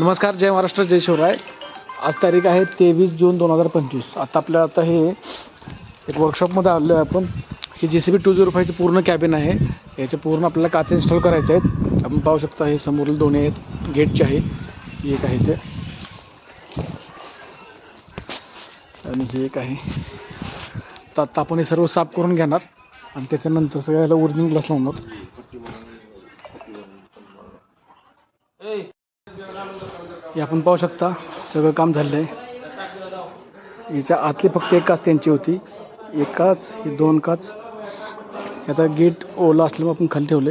नमस्कार जय महाराष्ट्र जय शिवराय. आज तारीख आहे तेवीस जून दोन हजार पंचवीस. आता आपल्या आता हे एक वर्कशॉपमध्ये आलो आहे आपण. ही J C B two zero फायची पूर्ण कॅबिन आहे. याचे पूर्ण आपल्याला काच इन्स्टॉल करायचे आहेत. आपण पाहू शकता हे समोरील दोन्ही आहेत. गेटचे आहे एक आहे ते. आणि हे एक आहे. तर आता आपण हे सर्व साफ करून घेणार. आणि त्याच्यानंतर सगळ्याला ओरिजिनल ग्लास लावणार. हे आपण पाहू शकता सगळं काम झालेलं आहे. याच्या आतली फक्त एक काच त्यांची होती. एक काच ही दोन काच. आता गेट ओला असल्यामुळे आपण खाली आहे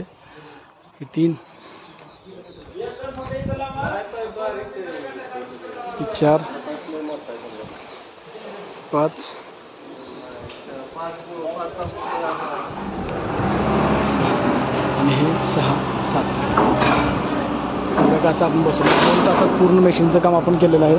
हे तीन. चार. पाच. आणि हे सहा सात. काचा आपण बसवलं दोन तासात पूर्ण मशीनचं काम आपण केलेलं आहे.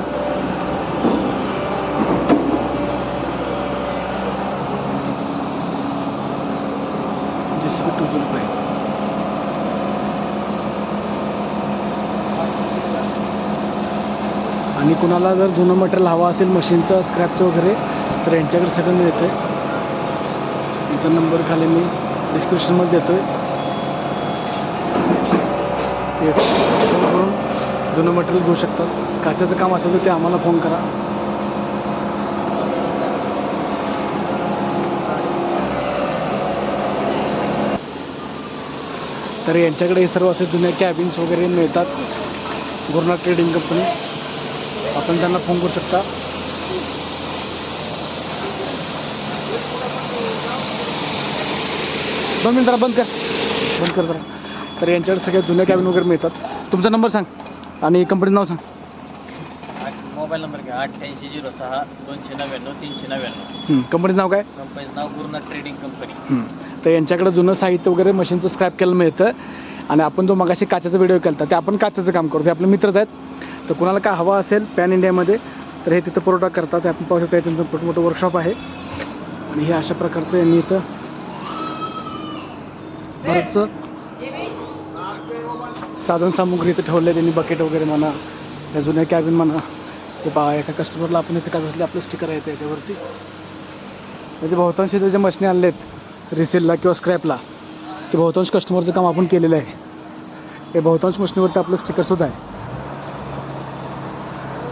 आणि कुणाला जर जुनं मटेरियल हवं असेल मशीनचं स्क्रॅपचं वगैरे तर यांच्याकडे सगळं मिळतं आहे तुमचा नंबर खाली मी डिस्क्रिप्शनमध्ये देतो आहे जुनं मटेरियल घेऊ शकतात. काचेचं काम असेल तर ते आम्हाला फोन करा. तर यांच्याकडे हे सर्व असे जुन्या कॅबिन्स वगैरे मिळतात. गुरुनाथ ट्रेडिंग कंपनी आपण त्यांना फोन करू शकता. दोन मिनिट जरा बंद कर. बंद कर जरा. तर यांच्याकडे सगळ्या जुन्या कॅबिन वगैरे मिळतात. तुमचा नंबर सांग. आणि कंपनीचं नाव सांग. मोबाईल नंबर घ्या. अठ्ठ्याऐंशी झिरो सहा दोनशे नव्याण्णव तीनशे नव्याण्णव. हं, कंपनीचं नाव काय? कंपनीचं नाव गुरुनाथ ट्रेडिंग कंपनी. हं. तर यांच्याकडे जुनं साहित्य वगैरे मशीनचं स्क्रॅप केलं मिळतं. आणि आपण जो मगाशी काचेचा व्हिडिओ केला ते आपण काचेचं काम करतो हे आपले मित्रच आहेत. तर कुणाला काय हवं असेल पॅन इंडियामध्ये तर हे तिथं पुरवठा करतात. हे आपण पाहू शकतो हे त्यांचं मोठं मोठं वर्कशॉप आहे. आणि हे अशा प्रकारचं यांनी इथं बरंचसं साधन सामुग्री इथं ठेवलं आहे त्यांनी बकेट वगैरे म्हणा या जुन्या कॅबिन म्हणा. ते पहा एका कस्टमरला आपण इथे काय बसले आपलं स्टिकर आहे त्याच्यावरती. म्हणजे बहुतांश इथे जे मशिनी आणले आहेत रिसेलला किंवा स्क्रॅपला ते बहुतांश कस्टमरचं काम आपण केलेलं आहे. हे बहुतांश मशिनीवरती आपलं स्टिकरसुद्धा आहे.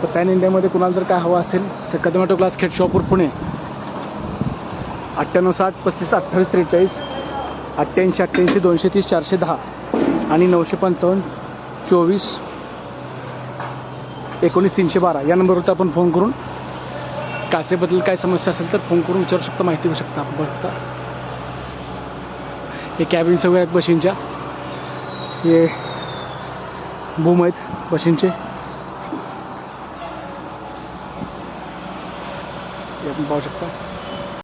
तर पॅन इंडियामध्ये कुणाला जर काय हवं असेल तर कदमाटो क्लास खेट शॉपवर पुणे. अठ्ठ्याण्णव साठ पस्तीस अठ्ठावीस त्रेचाळीस अठ्ठ्याऐंशी अठ्ठ्याऐंशी दोनशे तीस चारशे दहा. आणि नऊशे पंचावन्न चोवीस एकोणीस तीनशे बारा. या नंबरवरती आपण फोन करून कासेबद्दल काय समस्या असेल तर फोन करून विचारू शकता माहिती घेऊ शकता आपण. बघता. हे कॅबिन सगळे आहेत बशींच्या. हे बूम आहेत बशींचे. आपण पाहू शकता.